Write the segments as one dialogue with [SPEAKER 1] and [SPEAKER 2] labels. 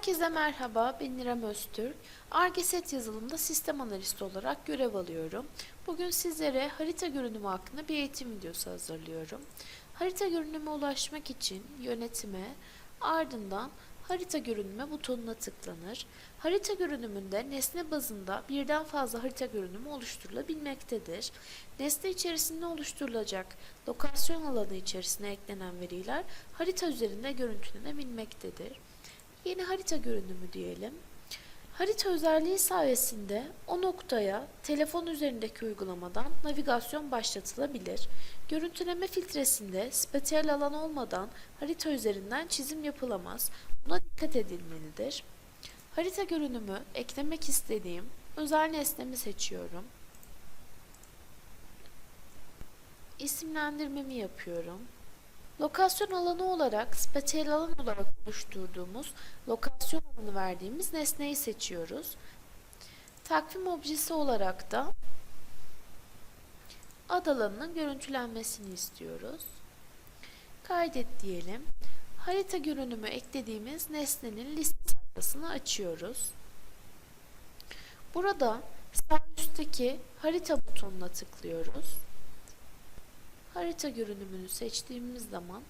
[SPEAKER 1] Herkese merhaba, ben İrem Öztürk. Argeset yazılımda sistem analisti olarak görev alıyorum. Bugün sizlere harita görünümü hakkında bir eğitim videosu hazırlıyorum. Harita görünüme ulaşmak için yönetime, ardından harita görünümü butonuna tıklanır. Harita görünümünde nesne bazında birden fazla harita görünümü oluşturulabilmektedir. Nesne içerisinde oluşturulacak lokasyon alanı içerisine eklenen veriler harita üzerinde görüntülenebilmektedir. Yeni harita görünümü diyelim. Harita özelliği sayesinde o noktaya telefon üzerindeki uygulamadan navigasyon başlatılabilir. Görüntüleme filtresinde spatiyal alan olmadan harita üzerinden çizim yapılamaz. Buna dikkat edilmelidir. Harita görünümü eklemek istediğim özel nesnemi seçiyorum. İsimlendirmemi yapıyorum. Lokasyon alanı olarak spatiyel alan olarak oluşturduğumuz lokasyon alanı verdiğimiz nesneyi seçiyoruz. Takvim objesi olarak da ad alanının görüntülenmesini istiyoruz. Kaydet diyelim. Harita görünümü eklediğimiz nesnenin liste sayfasını açıyoruz. Burada sağ üstteki harita butonuna tıklıyoruz. Harita görünümünü seçtiğimiz zaman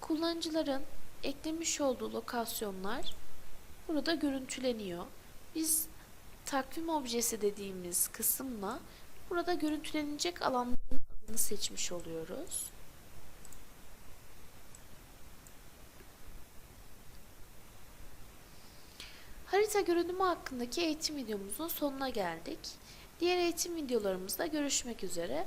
[SPEAKER 1] kullanıcıların eklemiş olduğu lokasyonlar burada görüntüleniyor. Biz takvim objesi dediğimiz kısımla burada görüntülenecek alanların adını seçmiş oluyoruz. Harita görünümü hakkındaki eğitim videomuzun sonuna geldik. Diğer eğitim videolarımızda görüşmek üzere.